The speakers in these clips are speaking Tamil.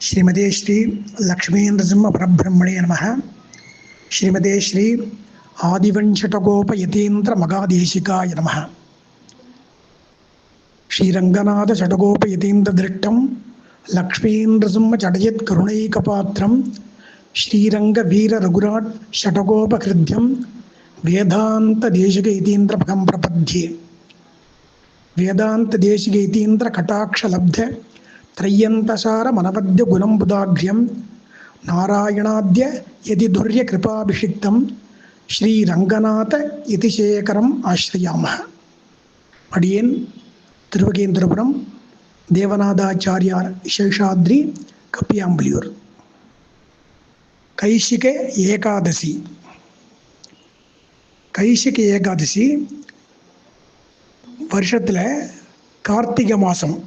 श्रीमदे श्री लक्ष्मीन्द्रसिंहपरब्रह्मणे नम। श्रीमदे श्री आदिवंशटगोपयतीन्द्रमगादेशिकाय नमः। श्रीरङ्गनाथषटगोपयतीन्द्रदृष्टं लक्ष्मीन्द्रसिंहचटयत्करुणैकपात्रं श्रीरङ्गवीररघुराट् षटगोपहृद्यं वेदान्तदेशिकैतीन्द्रपदं प्रपद्ये। वेदान्तदेशिकैतीन्द्रकटाक्षलब्ध। त्रय्यन्तसार मनपद्य गुणम्बुदाभ्यं नारायणाद्य यदि दुर्य कृपाभिषिक्तं ஸ்ரீரங்கநாத யதிசேகரம் ஆசிரியாமः அடியேன் திருவகேந்திரபுரம் தேவநாதாச்சாரியார் சேஷாத்ரி கப்பியாம்பலியூர் கைசிக ஏகாதசி கைசிக ஏகாதசி வருஷத்தில் கார்த்திகை மாதம்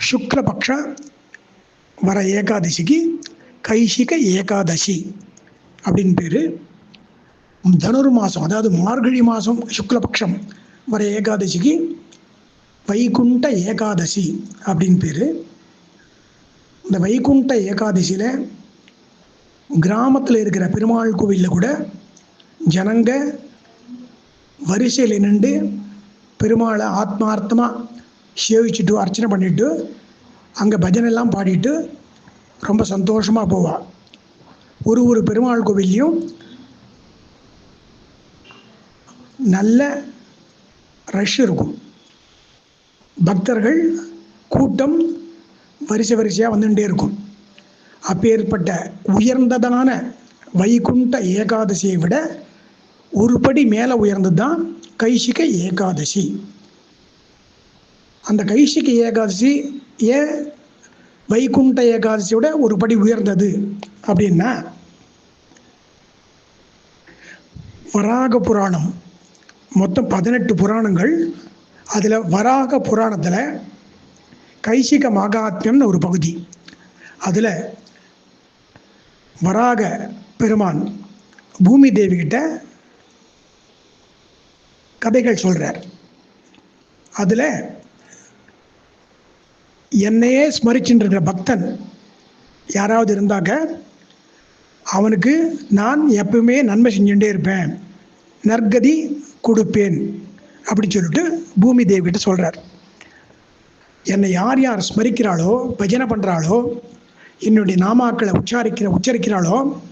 சுக்லபக்ஷ வர ஏகாதசிக்கு கைசிக ஏகாதசி அப்படின்னு பேர் தனுர் மாதம் அதாவது மார்கழி மாதம் சுக்லபக்ஷம் வர ஏகாதசிக்கு வைகுண்ட ஏகாதசி அப்படின்னு பேர் இந்த வைகுண்ட ஏகாதசியில் கிராமத்தில் இருக்கிற பெருமாள் கோவிலில் கூட ஜனங்க வரிசையில் நின்று பெருமாளை ஆத்மார்த்தமாக சேவிச்சுட்டு அர்ச்சனை பண்ணிவிட்டு அங்கே பஜனைலாம் பாடிட்டு ரொம்ப சந்தோஷமாக போவாள் ஒரு ஒரு பெருமாள் கோவில்லையும் நல்ல ரஷ் இருக்கும். பக்தர்கள் கூட்டம் வரிசை வரிசையாக வந்துட்டே இருக்கும். அப்பேற்பட்ட உயர்ந்ததான வைகுண்ட ஏகாதசியை விட ஒரு படி மேலே உயர்ந்தது தான் கைசிக ஏகாதசி. அந்த கைஷிக்கு ஏகாதசி ஏன் வைகுண்ட ஏகாதசியோட ஒரு படி உயர்ந்தது. அப்படின்னா வராக புராணம் மொத்தம் பதினெட்டு புராணங்கள் அதில் வராக புராணத்தில் கைசிக மகாத்மியம்னு ஒரு பகுதி. அதில் வராக பெருமான் பூமி தேவிகிட்ட கதைகள் சொல்கிறார் அதில் என்னையே ஸ்மரிச்சுட்டு இருக்கிற பக்தன் யாராவது இருந்தாக்க அவனுக்கு நான் எப்பவுமே நன்மை செஞ்சுட்டே இருப்பேன். நற்கதி கொடுப்பேன் அப்படின்னு சொல்லிட்டு பூமி தேவிகிட்ட சொல்கிறார் என்னை யார் யார் ஸ்மரிக்கிறாளோ பஜனை பண்ணுறாளோ என்னுடைய நாமாக்களை உச்சாரிக்கிற உச்சரிக்கிறாளோ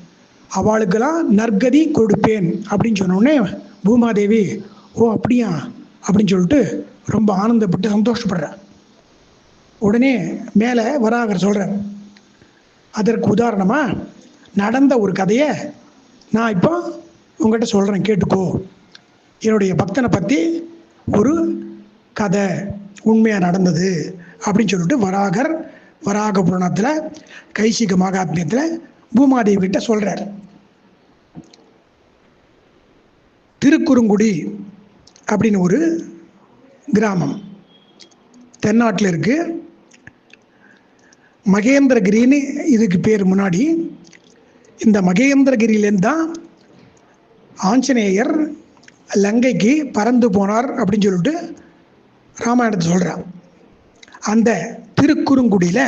அவளுக்கெல்லாம் நற்கதி கொடுப்பேன் அப்படின்னு சொன்னோடனே பூமாதேவி ஓ அப்படியா? அப்படின்னு சொல்லிட்டு ரொம்ப ஆனந்தப்பட்டு சந்தோஷப்படுறேன் உடனே மேலே வராகர் சொல்கிறார் அதற்கு உதாரணமாக நடந்த ஒரு கதையை நான் இப்போ உங்கள்கிட்ட சொல்கிறேன் கேட்டுக்கோ. என்னுடைய பக்தனை பற்றி ஒரு கதை உண்மையாக நடந்தது அப்படின்னு சொல்லிட்டு வராகர் வராக புராணத்தில் கைசிக மகாத்மியத்தில் பூமாதேவி கிட்ட சொல்கிறார் திருக்குறுங்குடி அப்படின்னு ஒரு கிராமம் தென்னாட்டில் இருக்குது மகேந்திரகிரின்னு இதுக்கு பேர் முன்னாடி. இந்த மகேந்திரகிரியிலேருந்து தான் ஆஞ்சநேயர் லங்கைக்கு பறந்து போனார் அப்படின்னு சொல்லிட்டு ராமாயணத்தை சொல்கிறான் அந்த திருக்குறுங்குடியில்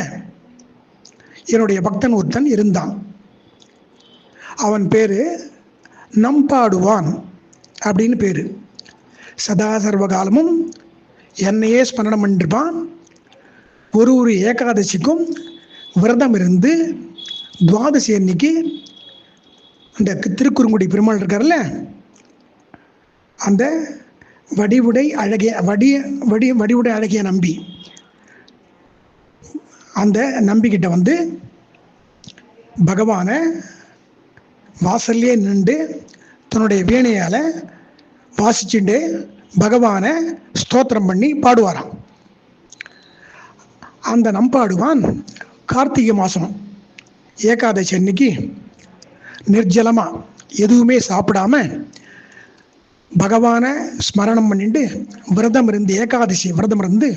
என்னுடைய பக்தன் ஒருத்தன் இருந்தான். அவன் பேர் நம்பாடுவான் அப்படின்னு பேர். சதா சர்வகாலமும் என்னையே ஸ்மரணம் பண்ணிருப்பான். ஒரு ஒரு ஏகாதசிக்கும் விரதம் இருந்து துவாதசி அன்னைக்கு அந்த திருக்குறுங்குடி பெருமாள் இருக்கார்ல அந்த வடிவுடை அழகிய வடி வடி வடிவுடை அழகிய நம்பி அந்த நம்பிக்கிட்ட வந்து பகவானை வாசல்லே நின்று தன்னுடைய வீணையால் வாசிச்சுட்டு பகவானை ஸ்தோத்திரம் பண்ணி பாடுவாராம். அந்த நம்பாடுவான் கார்த்திகை மாதம் ஏகாதசி அன்னைக்கு நிர்ஜலமாக எதுவுமே சாப்பிடாம பகவானை ஸ்மரணம் பண்ணிட்டு விரதம் இருந்து ஏகாதசி விரதம் இருந்து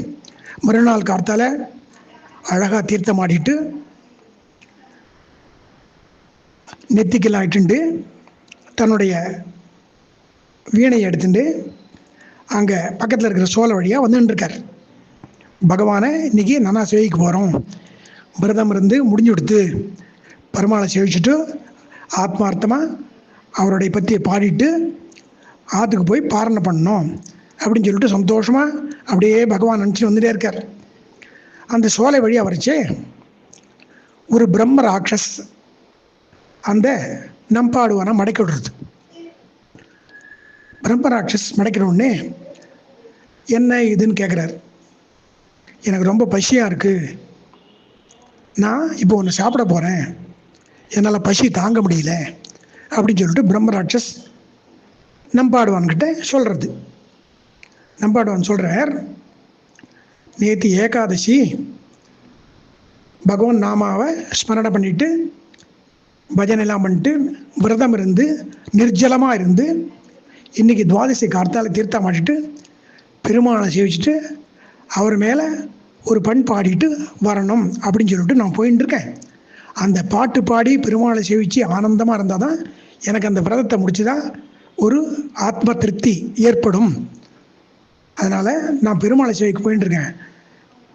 மறுநாள் கார்த்தால அழகாக தீர்த்தம் ஆடிட்டு நெத்திக்கெல்லாம் இட்டுண்டு தன்னுடைய வீணையை எடுத்துட்டு அங்கே பக்கத்தில் இருக்கிற சோழ வழியாக வந்துட்டுருக்கார் பகவானை இன்னைக்கு நானா சேவைக்கு போகிறோம் விரதம் இருந்து முடிஞ்சு கொடுத்து பெருமாளை சேவிச்சுட்டு ஆத்மார்த்தமாக அவருடைய பற்றியை பாடிட்டு ஆற்றுக்கு போய் பாரணை பண்ணணும் அப்படின்னு சொல்லிட்டு சந்தோஷமாக அப்படியே பகவான் நினச்சி வந்துட்டே இருக்கார். அந்த சோலை வழியாக வரைச்சே ஒரு பிரம்ம ராட்சஸ் அந்த நம்பாடுவானை மடக்கி விடுறது. பிரம்ம ராட்சஸ் மடக்கிற உடனே என்ன இதுன்னு கேட்குறாரு எனக்கு ரொம்ப பசியாக இருக்குது நான் இப்போ ஒன்று சாப்பிட போகிறேன் என்னால் பசி தாங்க முடியல. அப்படின்னு சொல்லிட்டு பிரம்மராட்சஸ் நம்பாடுவான்கிட்ட சொல்கிறது நம்பாடுவான் சொல்கிறார் நேற்று ஏகாதசி பகவான் நாமாவை ஸ்மரணை பண்ணிட்டு பஜனைலாம் பண்ணிட்டு விரதம் இருந்து நிர்ஜலமாக இருந்து இன்றைக்கி துவாதசி கார்த்தால தீர்த்தம் மாட்டிட்டு பெருமானை சேவிச்சுட்டு அவர் மேலே ஒரு பண் பாடிட்டு வரணும் அப்படின்னு சொல்லிட்டு நான் போயின்னு இருக்கேன் அந்த பாட்டு பாடி பெருமாளை சேவித்து ஆனந்தமாக இருந்தால் தான் எனக்கு அந்த விரதத்தை முடிச்சுதான் ஒரு ஆத்ம திருப்தி ஏற்படும். அதனால் நான் பெருமாளை சேவைக்கு போயின்னு இருக்கேன்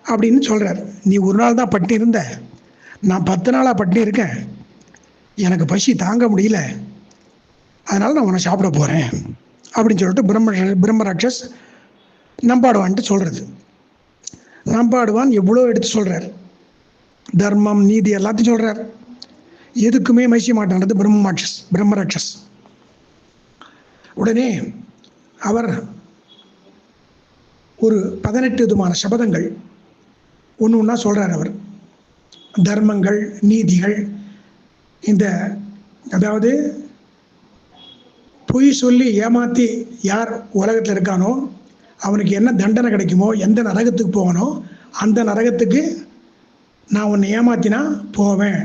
அப்படின்னு சொல்கிறார் நீ ஒரு நாள் தான் பட்டினி இருந்த நான் பத்து நாளாக பட்டினி இருக்கேன் எனக்கு பசி தாங்க முடியல. அதனால் நான் உன்னை சாப்பிட போகிறேன் அப்படின்னு சொல்லிட்டு பிரம்ம பிரம்மராட்சஸ் நம்பாடுவான்ட்டு சொல்கிறது நம்பாடுவான் எவ்வளோ எடுத்து சொல்கிறார் தர்மம் நீதி எல்லாத்தையும் சொல்கிறார் எதுக்குமே மைசிய மாட்டானது பிரம்மராட்சஸ் பிரம்மராட்சஸ். உடனே அவர் ஒரு பதினெட்டு விதமான சபதங்கள் ஒன்று ஒன்றா சொல்கிறார் அவர். தர்மங்கள் நீதிகள் இந்த அதாவது பொய் சொல்லி ஏமாற்றி யார் உலகத்தில் இருக்கானோ அவனுக்கு என்ன தண்டனை கிடைக்குமோ எந்த நரகத்துக்கு போகனோ அந்த நரகத்துக்கு நான் உன்னை ஏமாத்தினா போவேன்.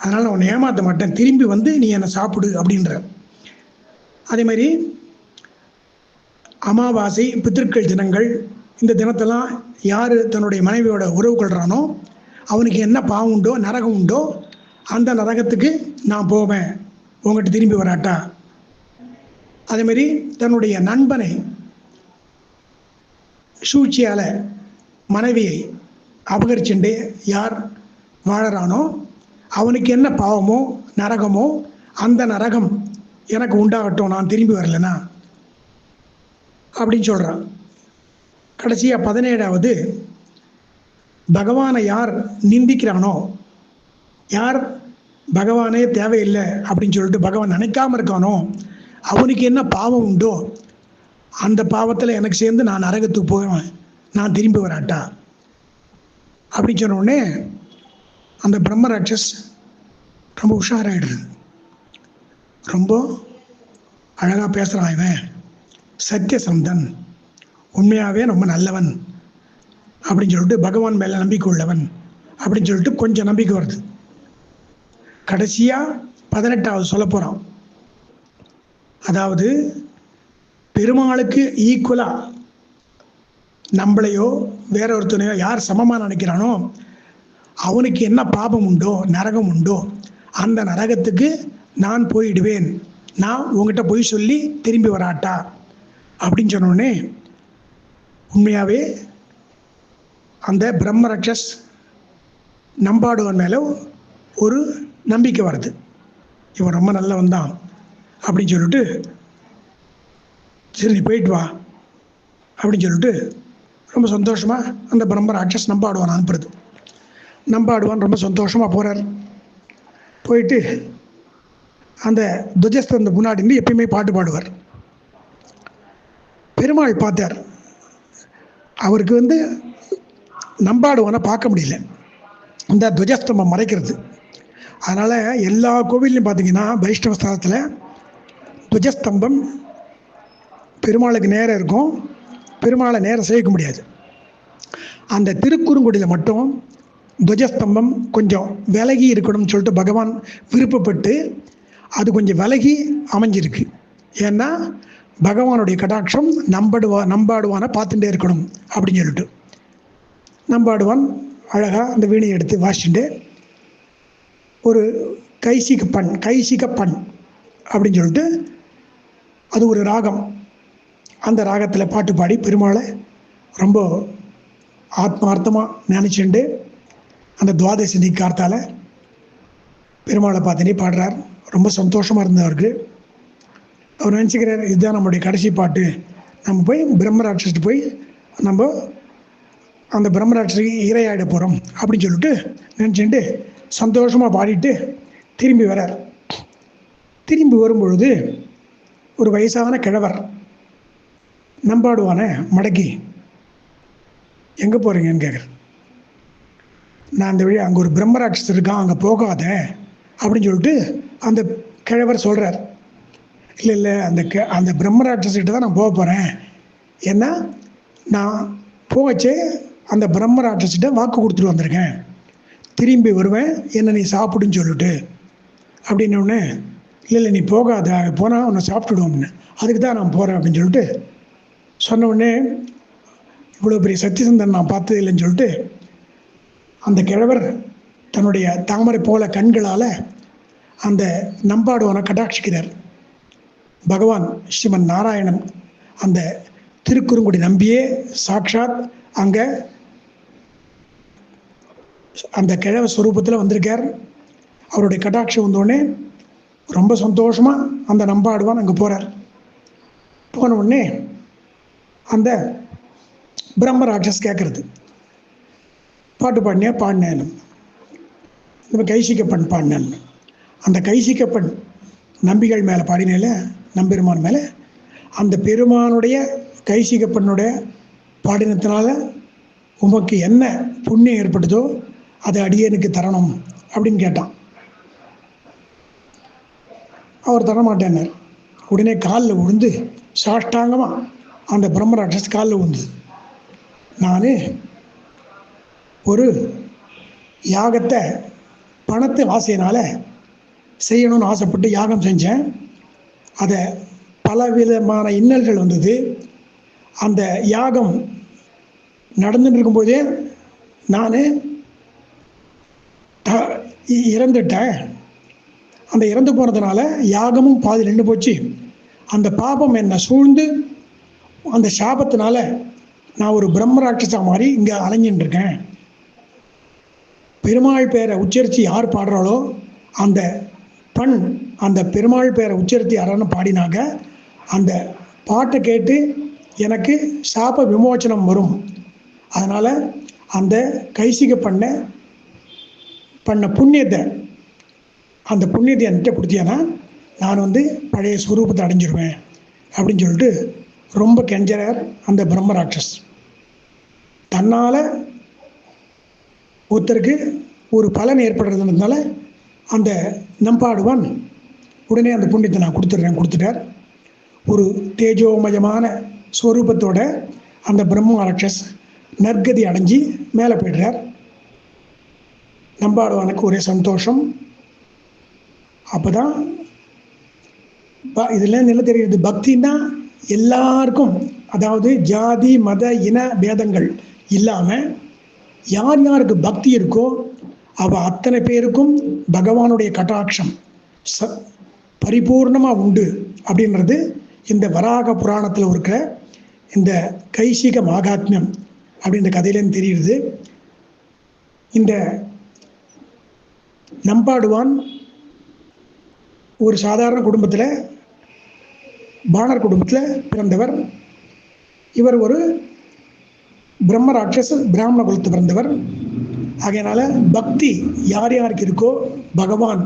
அதனால் நான் உன்னை ஏமாற்ற மாட்டேன். திரும்பி வந்து நீ என்னை சாப்பிடு அப்படின்ற. அதே மாதிரி அமாவாசை பித்திருக்கள் தினங்கள் இந்த தினத்தெல்லாம் யார் தன்னுடைய மனைவியோட உறவு கொள்கிறானோ அவனுக்கு என்ன பாவம் உண்டோ நரகம் உண்டோ அந்த நரகத்துக்கு நான் போவேன். உங்கள்கிட்ட திரும்பி வராட்டா? அதேமாரி தன்னுடைய நண்பனை சூழ்ச்சியால் மனைவியை அபகரிச்சுண்டு யார் வாழறானோ அவனுக்கு என்ன பாவமோ நரகமோ அந்த நரகம் எனக்கு உண்டாகட்டும் நான் திரும்பி வரலனா? அப்படின்னு சொல்கிறான் கடைசியாக பதினேழாவது பகவானை யார் நிந்திக்கிறானோ யார் பகவானே தேவையில்லை அப்படின்னு சொல்லிட்டு பகவான் நினைக்காம இருக்கானோ அவனுக்கு என்ன பாவம் உண்டோ அந்த பாவத்தில் எனக்கு சேர்ந்து நான் நரகத்துக்கு போவேன். நான் திரும்பி வராட்டா? அப்படின்னு சொன்னோடனே அந்த பிரம்ம ராட்சஸ் ரொம்ப உஷாராயிடுது. ரொம்ப அழகாக பேசுகிறான் இவன். சத்தியசந்தன் உண்மையாகவே ரொம்ப நல்லவன். அப்படின்னு சொல்லிட்டு பகவான் மேலே நம்பிக்கை உள்ளவன். அப்படின்னு சொல்லிட்டு கொஞ்சம் நம்பிக்கை வருது. கடைசியாக பதினெட்டாவது சொல்ல போகிறான் அதாவது பெருமாளுக்கு ஈக்குவலாக நம்மளையோ வேற ஒருத்தனையோ யார் சமமாக நினைக்கிறானோ அவனுக்கு என்ன பாபம் உண்டோ நரகம் உண்டோ அந்த நரகத்துக்கு நான் போயிடுவேன். நான் உங்ககிட்ட போய் சொல்லி திரும்பி வராட்டா? அப்படின்னு சொன்னோடனே உண்மையாகவே அந்த பிரம்ம ரக்ஷஸ் நம்பாடுவன் மேலே ஒரு நம்பிக்கை வருது. இவன் ரொம்ப நல்லவன் தான் அப்படின்னு சொல்லிட்டு சரி நீ போயிட்டு வா அப்படின்னு சொல்லிட்டு ரொம்ப சந்தோஷமாக அந்த பிரம்ம ராட்சஸ் நம்பாடுவான் அனுப்புறது. நம்பாடுவான் ரொம்ப சந்தோஷமாக போகிறார் போயிட்டு அந்த துவஜஸ்தந்த முன்னாடி இருந்து எப்பயுமே பாட்டு பாடுவார். பெருமாள் பார்த்தார். அவருக்கு வந்து நம்பாடுவானை பார்க்க முடியல. இந்த துவஜஸ்தம்பம் மறைக்கிறது. அதனால் எல்லா கோவில்லையும் பார்த்தீங்கன்னா வைஷ்ணவ ஸ்தலத்தில் துவஜஸ்தம்பம் பெருமாளுக்கு நேரம் இருக்கும். பெருமாளை நேரம் சேர்க்க முடியாது. அந்த திருக்குறுங்குடியில் மட்டும் துவஜஸ்தம்பம் கொஞ்சம் விலகி இருக்கணும்னு சொல்லிட்டு பகவான் விருப்பப்பட்டு அது கொஞ்சம் விலகி அமைஞ்சிருக்கு. ஏன்னா பகவானுடைய கடாட்சம் நம்படுவா நம்பாடுவானை பார்த்துட்டே இருக்கணும் அப்படின்னு சொல்லிட்டு. நம்பாடுவான் அழகாக அந்த வீணையை எடுத்து வாசிச்சுட்டு ஒரு கைசிக பண் கைசிக பண் அப்படின்னு சொல்லிட்டு அது ஒரு ராகம். அந்த ராகத்தில் பாட்டு பாடி பெருமாளை ரொம்ப ஆத்மார்த்தமாக நினச்சிண்டு அந்த துவாதசி அன்னைக்கு பெருமாளை பார்த்துனே பாடுறார். ரொம்ப சந்தோஷமாக இருந்தவருக்கு அவர் நினச்சிக்கிறார் இதுதான் நம்மளுடைய கடைசி பாட்டு. நம்ம போய் பிரம்மராட்சஸ்ட்டு போய் நம்ம அந்த பிரம்மராட்சஸுக்கு இரையாயிட போகிறோம் அப்படின்னு சொல்லிட்டு நினச்சிட்டு சந்தோஷமாக பாடிட்டு திரும்பி வரார் திரும்பி வரும்பொழுது ஒரு வயசான கிழவர் நம்பாடுவானே மடக்கி எங்கே போகிறீங்கன்னு கேட்குறேன் நான் அந்த வழி அங்கே ஒரு பிரம்மராட்சஸ் இருக்கான் அங்கே போகாத அப்படின்னு சொல்லிட்டு அந்த கிழவர் சொல்கிறார் இல்லை இல்லை அந்த க அந்த பிரம்மராட்சஸ்கிட்ட தான் நான் போக போகிறேன் ஏன்னா நான் போகச்சே அந்த பிரம்மராட்சஸ்கிட்ட வாக்கு கொடுத்துட்டு வந்திருக்கேன். திரும்பி வருவேன் என்ன நீ சாப்பிடுன்னு சொல்லிட்டு. அப்படின்னோடனே இல்லை இல்லை நீ போகாத போனால் உன்னை சாப்பிட்டுடுவோம்னு. அதுக்கு தான் நான் போகிறேன் அப்படின்னு சொல்லிட்டு சொன்ன உடனே இவ்வளோ பெரிய சத்தியசந்தன் நான் பார்த்தது இல்லைன்னு சொல்லிட்டு அந்த கிழவர் தன்னுடைய தாமரை போல கண்களால் அந்த நம்பாடுவனை கடாட்சிக்கிறார் பகவான் ஸ்ரீமன் நாராயணன் அந்த திருக்குறுங்குடி நம்பியே சாக்ஷாத் அங்கே அந்த கிழவ ஸ்வரூபத்தில் வந்திருக்கார். அவருடைய கடாட்சி வந்தோடனே ரொம்ப சந்தோஷமாக அந்த நம்பாடுவான் அங்கே போகிறார் போன உடனே அந்த பிரம்ம ராட்சஸ் கேட்குறது பாட்டு பாடினியா பாடினேன். நம்ம கைசிக்கப்பன் பாடினேன். அந்த கைசிக்கப்பன் நம்பிகள் மேலே பாடினேல நம்பெருமான் மேலே அந்த பெருமானுடைய கைசிக்கப்பனுடைய பாடினத்தினால உமக்கு என்ன புண்ணியம் ஏற்பட்டதோ அதை அடியனுக்கு தரணும் அப்படின்னு கேட்டான். அவர் தரமாட்டேன்னார். உடனே காலில் விழுந்து சாஷ்டாங்கமாக அந்த பிரம்மராட்சஸ் காலில் உந்து நான் ஒரு யாகத்தை பணத்து ஆசையினால் செய்யணும்னு ஆசைப்பட்டு யாகம் செஞ்சேன். அதை பல விதமான இன்னல்கள் வந்தது. அந்த யாகம் நடந்துட்டு இருக்கும்போதே நான் த இ- இறந்துட்டேன். அந்த இறந்து போனதுனால யாகமும் பாதி நின்று போச்சு. அந்த பாபம் என்னை சூழ்ந்து அந்த சாபத்தினால நான் ஒரு பிரம்மராட்சசா மாதிரி இங்கே அலைஞ்சின்னு இருக்கேன் பெருமாள் பேரை உச்சரித்து யார் பாடுறாளோ அந்த பண் அந்த பெருமாள் பேரை உச்சரித்து யாரான்னு பாடினாங்க. அந்த பாட்டை கேட்டு எனக்கு சாப விமோச்சனம் வரும். அதனால் அந்த கைசிக பண்ண பண்ண புண்ணியத்தை அந்த புண்ணியத்தை என்கிட்ட கொடுத்தியானா நான் வந்து பழைய ஸ்வரூபத்தை அடைஞ்சிருவேன் அப்படின்னு சொல்லிட்டு ரொம்ப கெஞ்சறார் அந்த பிரம்மராட்சஸ். தன்னால் ஒருத்தருக்கு ஒரு பலன் ஏற்படுறதுனால அந்த நம்பாடுவான். உடனே அந்த புண்ணியத்தை நான் கொடுத்துட்றேன் கொடுத்துட்டார். ஒரு தேஜோமயமான ஸ்வரூபத்தோட அந்த பிரம்ம ராட்சஸ் நற்கதி அடைஞ்சி மேலே போயிடுறார். நம்பாடுவானுக்கு ஒரே சந்தோஷம். அப்போ தான் இதில் நில தெரியுது? பக்தின்னா எல்லாருக்கும் அதாவது ஜாதி மத இன பேதங்கள் இல்லாமல் யார் யாருக்கு பக்தி இருக்கோ அவ அத்தனை பேருக்கும் பகவானுடைய கட்டாட்சம். ச பரிபூர்ணமாக உண்டு அப்படின்றது இந்த வராக புராணத்தில் இருக்கிற இந்த கைசிக மாகாத்மியம் அப்படின்ற கதையிலேருந்து தெரியுது. இந்த நம்பாடுவான் ஒரு சாதாரண குடும்பத்தில் பாணர் குடும்பத்தில் பிறந்தவர். இவர் ஒரு பிரம்ம ராட்சச பிராமண குலத்து பிறந்தவர். ஆகையினால பக்தி யார் யாருக்கு இருக்கோ பகவான்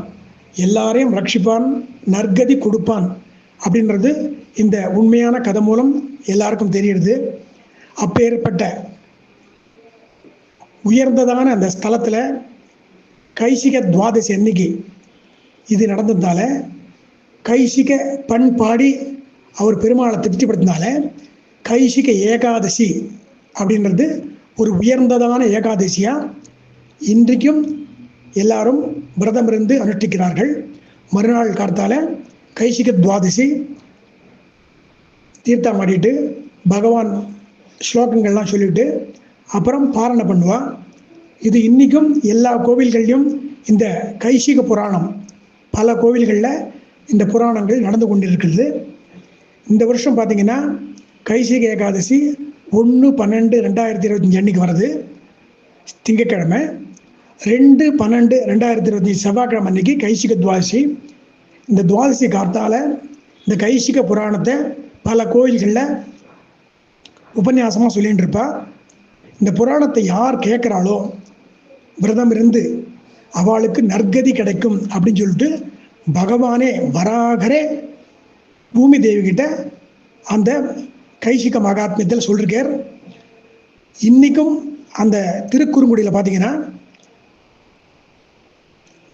எல்லாரையும் ரட்சிப்பான் நற்கதி கொடுப்பான் அப்படின்றது இந்த உண்மையான கதை மூலம் எல்லாருக்கும் தெரியுது. அப்பேற்பட்ட உயர்ந்ததான அந்த ஸ்தலத்தில் கைசிக துவாதசி அன்னைக்கு இது நடந்ததால கைசிக பண்பாடி அவர் பெருமாளை திருப்திப்படுத்தினால கைசிக ஏகாதசி அப்படின்றது ஒரு உயர்ந்ததான ஏகாதசியாக இன்றைக்கும் எல்லாரும் விரதம் இருந்து அனுஷ்டிக்கிறார்கள். மறுநாள் காத்தால கைசிக துவாதசி தீர்த்தம் ஆடிட்டு பகவான் ஸ்லோகங்கள்லாம் சொல்லிட்டு அப்புறம் பாரணை பண்ணுவா. இது இன்றைக்கும் எல்லா கோவில்கள்லையும் இந்த கைசிக புராணம் பல கோவில்களில் இந்த புராணங்கள் நடந்து கொண்டிருக்கிறது. இந்த வருஷம் பார்த்தீங்கன்னா கைசிக ஏகாதசி ஒன்று பன்னெண்டு ரெண்டாயிரத்தி இருபத்தஞ்சி அன்னைக்கு வருது திங்கக்கிழமை ரெண்டு பன்னெண்டு ரெண்டாயிரத்தி இருபத்தி செவ்வாய்க்கிழமை அன்னைக்கு கைசிக துவாசி இந்த துவாதசி காத்தால் இந்த கைசிக புராணத்தை பல கோயில்களில் உபன்யாசமாக சொல்லிகிட்டு இருப்பா. இந்த புராணத்தை யார் கேட்குறாளோ விரதம் இருந்து அவளுக்கு நற்கதி கிடைக்கும் அப்படின்னு சொல்லிட்டு பகவானே வராகரே பூமி தேவி கிட்ட அந்த கைசிக மகாத்மியத்தில் சொல்லிருக்கார். இன்றைக்கும் அந்த திருக்குறுங்குடியில் பார்த்தீங்கன்னா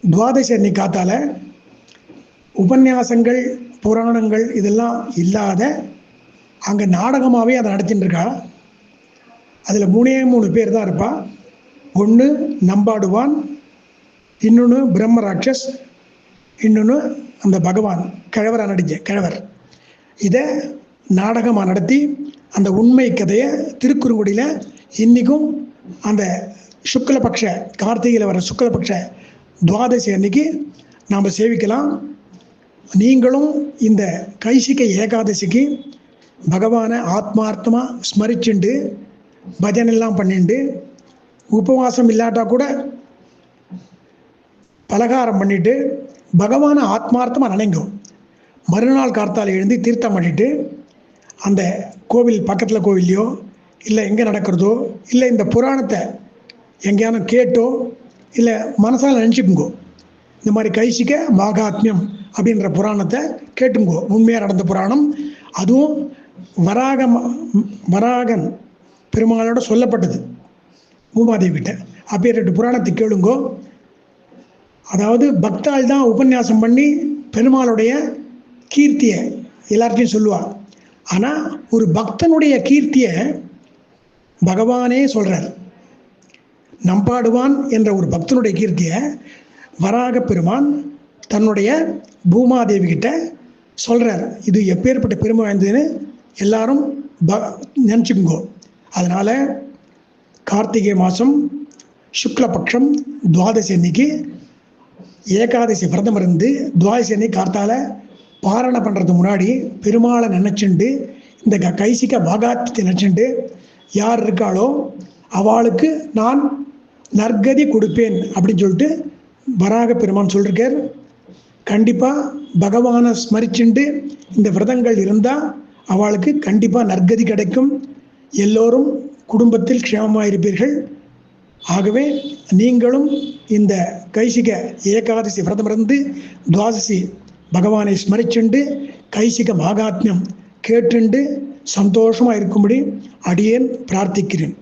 துவாதசி அன்னைக்கு காத்தால உபன்யாசங்கள் புராணங்கள் இதெல்லாம் இல்லாத அங்கே நாடகமாகவே அதை நடத்தின்னு இருக்கா அதில் மூணே மூணு பேர் தான் இருப்பா. ஒன்று நம்பாடுவான் இன்னொன்று பிரம்ம ராட்சஸ் இன்னொன்று அந்த பகவான் கிழவராக நடிச்ச கிழவர். இதை நாடகமாக நடத்தி அந்த உண்மை கதையை திருக்குறுங்குடியில் இன்றைக்கும் அந்த சுக்லபக்ஷ கார்த்திகையில் வர சுக்லபக்ஷ துவாதசி அன்னைக்கு நாம் சேவிக்கலாம். நீங்களும் இந்த கைசிக ஏகாதசிக்கு பகவானை ஆத்மார்த்தமாக ஸ்மரிச்சுண்டு பஜனெல்லாம் பண்ணிண்டு உபவாசம் இல்லாட்டா கூட பலகாரம் பண்ணிட்டு பகவானை ஆத்மார்த்தமாக நினைங்கும் மறுநாள் கார்த்தால் எழுந்து தீர்த்தம் பண்ணிட்டு அந்த கோவில் பக்கத்தில் கோவில்லையோ இல்லை எங்கே நடக்கிறதோ இல்லை இந்த புராணத்தை எங்கேயான கேட்டோ இல்லை மனசால் நினச்சிக்குங்கோ. இந்த மாதிரி கைசிக்க மாகாத்மியம் அப்படின்ற புராணத்தை கேட்டுங்கோ. உண்மையாக நடந்த புராணம். அதுவும் வராக வராகன் பெருமாளோட சொல்லப்பட்டது. பூமாதேவி அப்படின்ற புராணத்தை கேளுங்கோ. அதாவது பக்தால் தான் உபன்யாசம் பண்ணி பெருமாளுடைய கீர்த்தியை எல்லார்ட்டையும் சொல்லுவாள் ஆனால் ஒரு பக்தனுடைய கீர்த்தியை பகவானே சொல்கிறார் நம்பாடுவான் என்ற ஒரு பக்தனுடைய கீர்த்தியை வராக பெருமான் தன்னுடைய பூமாதேவி கிட்ட சொல்கிறார் இது எப்பேற்பட்ட பெருமை வாய்ந்ததுன்னு எல்லாரும் ப நினச்சிக்குங்கோ. அதனால் கார்த்திகை மாதம் சுக்லபக்ஷம் துவாதசி அன்னைக்கு ஏகாதசி விரதம் இருந்து துவாதசி அன்னைக்கு கார்த்தால பாரணை பண்ணுறது முன்னாடி பெருமாளை நினச்சிண்டு இந்த க கைசிக்க பாகாத்தியத்தை நினச்சிண்டு யார் இருக்காளோ அவளுக்கு நான் நற்கதி கொடுப்பேன் அப்படின்னு சொல்லிட்டு வராக பெருமான் சொல்லியிருக்கார் கண்டிப்பாக பகவானை ஸ்மரிச்சுண்டு இந்த விரதங்கள் இருந்தால் அவளுக்கு கண்டிப்பாக நற்கதி கிடைக்கும். எல்லோரும் குடும்பத்தில் க்ஷேமமாக இருப்பீர்கள் ஆகவே நீங்களும் இந்த கைசிக ஏகாதசி விரதமிருந்து துவாதசி பகவானை ஸ்மரிச்சுண்டு கைசிக மாகாத்மியம் கேட்டுண்டு சந்தோஷமாக இருக்கும்படி அடியேன் பிரார்த்திக்கிறேன்.